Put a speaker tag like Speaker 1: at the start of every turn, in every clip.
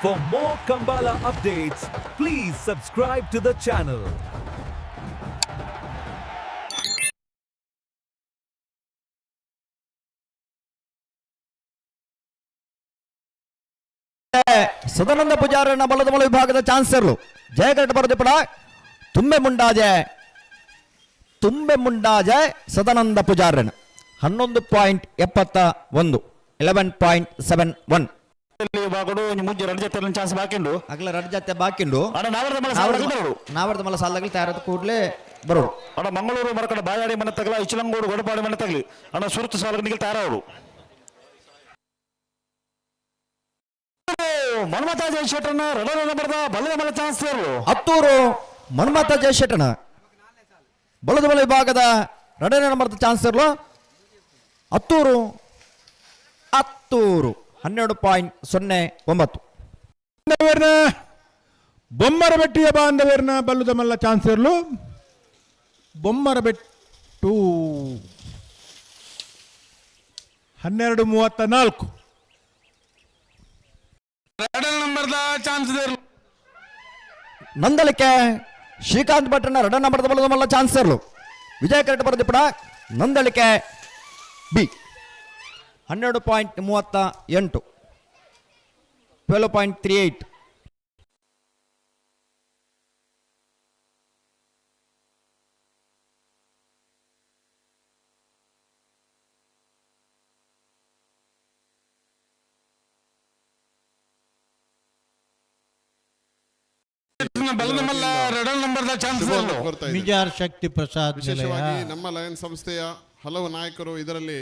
Speaker 1: For more Kambala updates, please subscribe to the channel.
Speaker 2: Sadananda ಪೂಜಾರನ ಬಲದ ಮೊಳ ವಿಭಾಗದ ಚಾನ್ಸರ್ಲು ಜಯಕರಟ ಬರದಿಪ್ಪಡ ತುಂಬೆ ಮುಂಡಾಜೆ ತುಂಬೆ ಮುಂಡಾಜೆ ಸದಾನಂದ ಪೂಜಾರನ ಹನ್ನೊಂದು ಪಾಯಿಂಟ್ ಎಪ್ಪತ್ತ ಒಂದು ಎಲೆವೆನ್ ಪಾಯಿಂಟ್ ಸೆವೆನ್ ಒನ್
Speaker 3: ಬಾಗಡು ಮುಂಜೆ ಎರಡು ಜೊತೆ ಚಾನ್ಸ್ ಬಾಕಿಂಡು
Speaker 2: ಅಗಲ ರಡ್ ಜಾತ್ರೆ ಬಾಕಿಂಡು
Speaker 3: ಅಣ್ಣ ನಾವರದ ಮಲ ಸಾಲ ಬರೋಡು
Speaker 2: ನಾವರ್ದ ಮಲ ಸಾಲಾಗಲಿ ತಯಾರದ ಕೂಡಲೇ ಬರೋಡು
Speaker 3: ಅಣ್ಣ ಮಂಗಳೂರು ಮರಕಡೆ ಬಾಯಾಡಿ ಮನೆ ತಗಲ ಇಚ್ಚಲಂಗೂರು ಗೊಡಪಾಡಿ ಮನೆ ತಗಲಿ. ಅಣ್ಣ ಸುರತ್ ಸಾಲ ನಿಗಲ್ ತಯಾರವರು ಮನ್ಮತಾ ರಡ ರಡರನ್ನ ಬರದ ಬಲ್ಲದ ಮಲ ಚಾನ್ಸ್ ಸೇರು
Speaker 2: ಹತ್ತೂರು ಮನ್ಮಥ ಜಯಶೆಟ್ಟನ ಬಲದ ಬಲ ವಿಭಾಗದ ಎರಡನೇ ನಂಬರ್ದ ಚಾನ್ಸರ್ಲು ಹತ್ತೂರು ಹತ್ತೂರು. ಹನ್ನೆರಡು ಪಾಯಿಂಟ್ ಸೊನ್ನೆ ಒಂಬತ್ತು.
Speaker 4: ಬೊಮ್ಮರಬೆಟ್ಟಿಯ ಬಾಂಧವ್ಯರನ್ನ ಬಲ್ಲುದಮಲ್ಲ ಚಾನ್ಸರ್ಲು. ಬೊಮ್ಮರಬೆಟ್ಟು ಹನ್ನೆರಡು ಮೂವತ್ತ ನಾಲ್ಕು
Speaker 3: ಎರಡನೇ ನಂಬರ್ದ ಚಾನ್ಸ್ ಸೇರು
Speaker 2: ನಂದಲಿಕೆ ಶ್ರೀಕಾಂತ್ ಭಟ್ರನ್ನ ಎರಡನೇ ನಂಬರ್ದ ಬಲ್ಲುದಮಲ್ಲ ಮಲ್ಲ ಚಾನ್ಸರ್ಲು. ವಿಜಯ ಕರೆಕ್ಟ್ ಬರೆದಿಪ್ಪಡ ನಂದಳಿಕೆ ಬಿ. ಹನ್ನೆರಡು ಪಾಯಿಂಟ್ ಮೂವತ್ತ ಎಂಟು. ಟ್ವೆಲ್ ಪಾಯಿಂಟ್ ತ್ರೀ ಏಯ್ಟ್
Speaker 3: ಮಲ್ಲ ಎರಡನೇ ನಂಬರ್ದ ಚಾನ್ಸ್.
Speaker 5: ಇದ್ದೇನೆ.
Speaker 6: ಶಕ್ತಿ ಪ್ರಸಾದ್ ನಿಲಯ.
Speaker 5: ವಿಶೇಷವಾಗಿ ನಮ್ಮ ಲಯನ್ ಸಂಸ್ಥೆಯ ಹಲವು ನಾಯಕರು ಇದರಲ್ಲಿ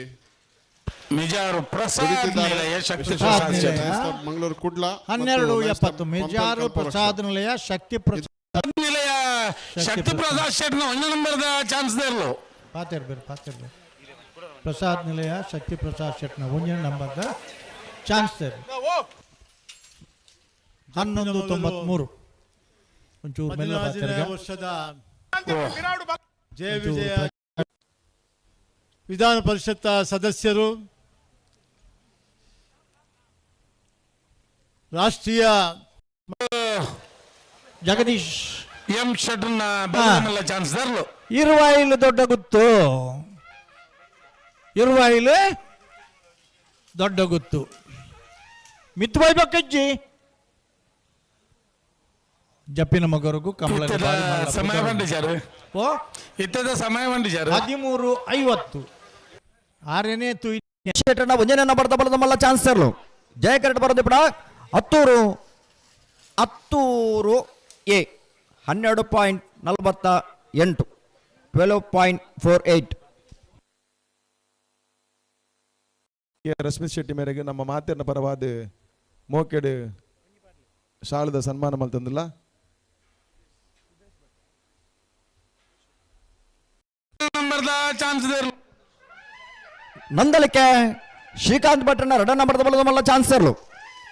Speaker 3: ಮಿಜಾರು ಪ್ರಸಾದ್ ನಿಲಯ ಶಕ್ತಿ ಪ್ರಸಾದ್
Speaker 6: ನಿಲಯ.
Speaker 5: ಮಂಗಳೂರು ಕುಡ್ಲ
Speaker 6: ಹನ್ನೆರಡು ಎಪ್ಪತ್ತು. ಮಿಜಾರು ಪ್ರಸಾದ್ ನಿಲಯ ಶಕ್ತಿ ಪ್ರಸಾದ್
Speaker 3: ನಿಲಯ ಶಕ್ತಿ ಪ್ರಸಾದ್. ಶೆಟ್ನ ನಂಬರ್ ನಂಬರ್ದ ಚಾನ್ಸ್ ದೇರ್ಲು
Speaker 6: ಪಾತಿರ್ಬೇರು ಪಾತಿರ್ಬೇರು ಪ್ರಸಾದ್ ನಿಲಯ ಶಕ್ತಿ ಪ್ರಸಾದ್ ಶೆಟ್ನ ಒಂದನೇ ನಂಬರ್ದ ಚಾನ್ಸ್ ತೆರು ಹನ್ನೊಂದು ತೊಂಬತ್ಮೂರು. ಒಂಚೂರು ಮೆಲ್ಲ
Speaker 7: ವರ್ಷದ ಜಯ ವಿಜಯ ವಿಧಾನ ಪರಿಷತ್ ಸದಸ್ಯರು. ರಾಷ್ಟ್ರೀಯ
Speaker 6: ಜಗದೀಶ್.
Speaker 3: ಎಂ ಶೆಟ್ನ ಚಾನ್ಸ್ ದೇರ್ಲು
Speaker 6: ಇರುವಾಯಿಲು ದೊಡ್ಡ ಗುತ್ತು. ಇರುವಾಯಿಲು ದೊಡ್ಡ ಗುತ್ತು. ಮಿತ್ ಬೈಬೇಕಜ್ಜಿ ಜಪ್ಪಿನ ಮಗರಿಗೂ ಕಂಬಳ
Speaker 3: ಸಮಯ ಬಂಡಿಜಾರು
Speaker 6: ಓ?
Speaker 3: ಇತ್ತದ ಸಮಯ ಬಂಡಿಜಾರು
Speaker 6: ಹದಿಮೂರು ಐವತ್ತು. ಆರನೇ ತು
Speaker 2: ಶೆಟ್ಟರ್ನ ಒಂದನೇ ಬರ್ದ ಬರ್ದ ಮಲ್ಲ ಚಾನ್ಸರ್ಲು ಜಯ ಕರೆಕ್ಟ್ ಬರೆದಿಪ್ಪಡ ಹತ್ತೂರು ಹತ್ತೂರು ಎ ಹನ್ನೆರಡು ಪಾಯಿಂಟ್ ನಲವತ್ತ ಎಂಟು twelve point four
Speaker 8: eight Rashmith Shetty ಮೇರೆಗೆ ನಮ್ಮ ಮಾತಿನ ಪರವಾದ ಮೋಕೆಡು ಶಾಲದ ಸನ್ಮಾನ ಮಲ್ತಂದಿಲ್ಲ
Speaker 3: ಚಾನ್ಸ್ ದೇರ್ಲು
Speaker 2: ನಂದಲಿಕೆ ಶ್ರೀಕಾಂತ್ ಭಟ್ರನ್ನ ಎರಡ ನಂಬರ್ದ ಬಲದ ಮಲ್ಲ ಚಾನ್ಸರ್ಲು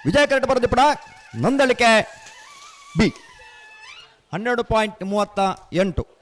Speaker 2: ವಿಜಯ ಕರೆಕ್ಟ್ ಬರೆದಿಪ್ಪಡ ನಂದಲಿಕೆ ಬಿ. ಹನ್ನೆರಡು ಪಾಯಿಂಟ್ ಮೂವತ್ತ ಎಂಟು.